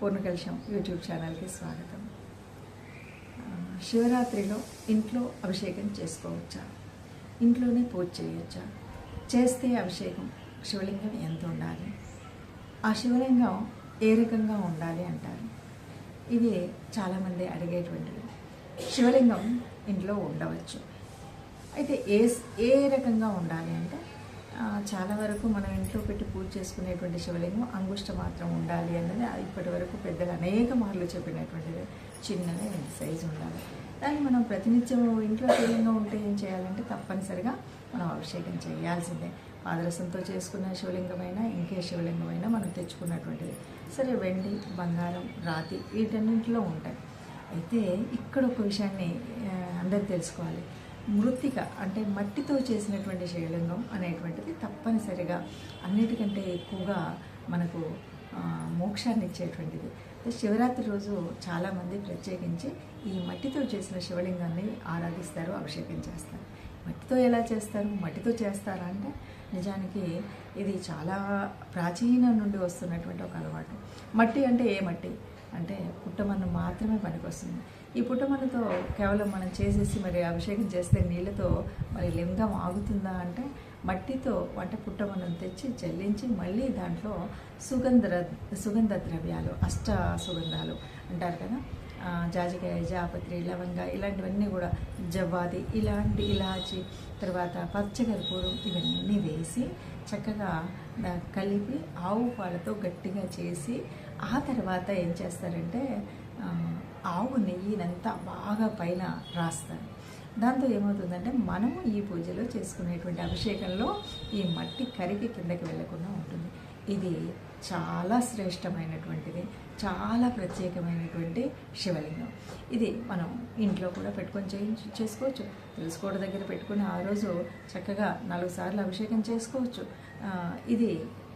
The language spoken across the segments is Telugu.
పూర్ణకలిశం యూట్యూబ్ ఛానల్కి స్వాగతం. శివరాత్రిలో ఇంట్లో అభిషేకం చేసుకోవచ్చా? ఇంట్లోనే పూజ చేయొచ్చా? చేస్తే అభిషేకం శివలింగం ఎంత ఉండాలి? ఆ శివలింగం ఏ రకంగా ఉండాలి అంటారు? ఇది చాలామంది అడిగేటువంటిది. శివలింగం ఇంట్లో ఉండవచ్చు. అయితే ఏ ఏ రకంగా ఉండాలి అంటే చాలా వరకు మనం ఇంట్లో పెట్టి పూజ చేసుకునేటువంటి శివలింగం అంగుష్ట మాత్రం ఉండాలి అన్నది. ఇప్పటి వరకు పెద్దలు అనేక మార్లు చెప్పినటువంటిది. చిన్నగా ఇంత సైజు ఉండాలి. దాన్ని మనం ప్రతినిత్యం ఇంట్లో శివలింగం ఉంటే ఏం చేయాలంటే తప్పనిసరిగా మనం అభిషేకం చేయాల్సిందే. పాదరసంతో చేసుకున్న శివలింగమైనా ఇంకే శివలింగమైనా మనం తెచ్చుకున్నటువంటిది. సరే వెండి బంగారం రాతి వీటన్నింటిలో ఉంటాయి. అయితే ఇక్కడ ఒక విషయాన్ని అందరు తెలుసుకోవాలి. మృతిక అంటే మట్టితో చేసినటువంటి శివలింగం అనేటువంటిది తప్పనిసరిగా అన్నిటికంటే ఎక్కువగా మనకు మోక్షాన్ని ఇచ్చేటువంటిది. శివరాత్రి రోజు చాలామంది ప్రత్యేకించి ఈ మట్టితో చేసిన శివలింగాన్ని ఆరాధిస్తారు అభిషేకం చేస్తారు. మట్టితో ఎలా చేస్తారు? మట్టితో చేస్తారా అంటే నిజానికి ఇది చాలా ప్రాచీన నుండి వస్తున్నటువంటి ఒక అలవాటు. మట్టి అంటే ఏ మట్టి? అంటే పుట్టమన్ను మాత్రమే పనికొస్తుంది. ఈ పుట్టమన్నుతో కేవలం మనం చేసేసి మరి అభిషేకం చేస్తే నీళ్ళతో మరి లింగం ఆగుతుందా అంటే మట్టితో వంట పుట్టమన్నను తెచ్చి చెల్లించి మళ్ళీ దాంట్లో సుగంధ సుగంధ ద్రవ్యాలు అష్ట సుగంధాలు అంటారు కదా? జాజికాయ జాపత్రి లవంగ ఇలాంటివన్నీ కూడా జవ్వాది ఇలాంటి ఇలాచి తర్వాత పచ్చకర్పూరం ఇవన్నీ వేసి చక్కగా కలిపి ఆవు పాలతో గట్టిగా చేసి ఆ తర్వాత ఏం చేస్తారంటే ఆవు నెయ్యినంతా బాగా పైన రాస్తారు. దాంతో ఏమవుతుందంటే మనము ఈ పూజలో చేసుకునేటువంటి అభిషేకంలో ఈ మట్టి కరిగి కిందకి వెళ్ళకుండా ఉంటుంది. ఇది చాలా శ్రేష్టమైనటువంటిది చాలా ప్రత్యేకమైనటువంటి శివలింగం. ఇది మనం ఇంట్లో కూడా పెట్టుకొని చేయించు చేసుకోవచ్చు. తెలుసుకోవడ దగ్గర పెట్టుకుని ఆ రోజు చక్కగా నాలుగు సార్లు అభిషేకం చేసుకోవచ్చు. ఇది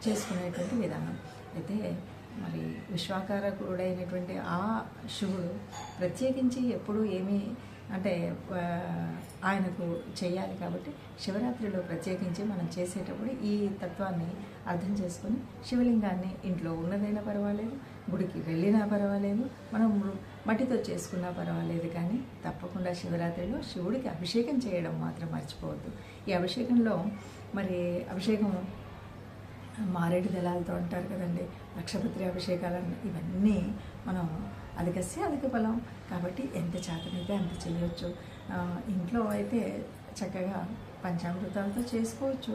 చేసుకునేటువంటి విధానం. అయితే మరి విశ్వాకారకుడైనటువంటి ఆ శివుడు ప్రత్యేకించి ఎప్పుడూ ఏమీ అంటే ఆయనకు చేయాలి కాబట్టి శివరాత్రిలో ప్రత్యేకించి మనం చేసేటప్పుడు ఈ తత్వాన్ని అర్థం చేసుకొని శివలింగాన్ని ఇంట్లో ఉన్నదైనా పర్వాలేదు గుడికి వెళ్ళినా పర్వాలేదు మనం మట్టితో చేసుకున్నా పర్వాలేదు కానీ తప్పకుండా శివరాత్రిలో శివుడికి అభిషేకం చేయడం మాత్రం మర్చిపోవద్దు. ఈ అభిషేకంలో మరి అభిషేకం మారేడు దళాలతో అంటారు కదండి లక్షపత్రి అభిషేకాలను ఇవన్నీ మనం అధికస్య అధిక బలం. కాబట్టి ఎంత చేతనైతే అంత చేయొచ్చు. ఇంట్లో అయితే చక్కగా పంచామృతాలతో చేసుకోవచ్చు.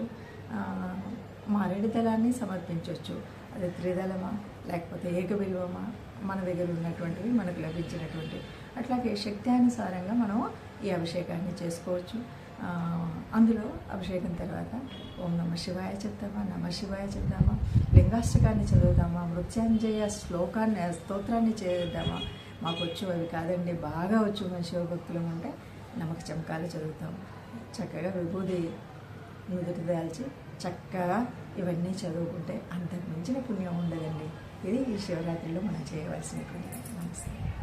మారేడు దళాన్ని సమర్పించవచ్చు అది త్రిదళమా లేకపోతే ఏకబిల్వమా మన దగ్గర ఉన్నటువంటివి మనకు లభించినటువంటివి అట్లాగే శక్తి అనుసారంగా మనం ఈ అభిషేకాన్ని చేసుకోవచ్చు. అందులో అభిషేకం తర్వాత ఓం నమ శివాయ చెప్తామా నమ శివాయ చెప్దామా లింగాష్టకాన్ని చదువుదామా మృత్యాంజయ శ్లోకాన్ని స్తోత్రాన్ని చేద్దామా? మాకు వచ్చు అవి కాదండి బాగా వచ్చు మన శివభక్తులం అంటే నమక చమకాలు చదువుతాం. చక్కగా విభూది నుదుటి దాల్చి చక్కగా ఇవన్నీ చదువుకుంటే అంతకు మించిన పుణ్యం ఉండదండి. ఇది ఈ శివరాత్రిలో మనం చేయవలసినటువంటి నమస్తే.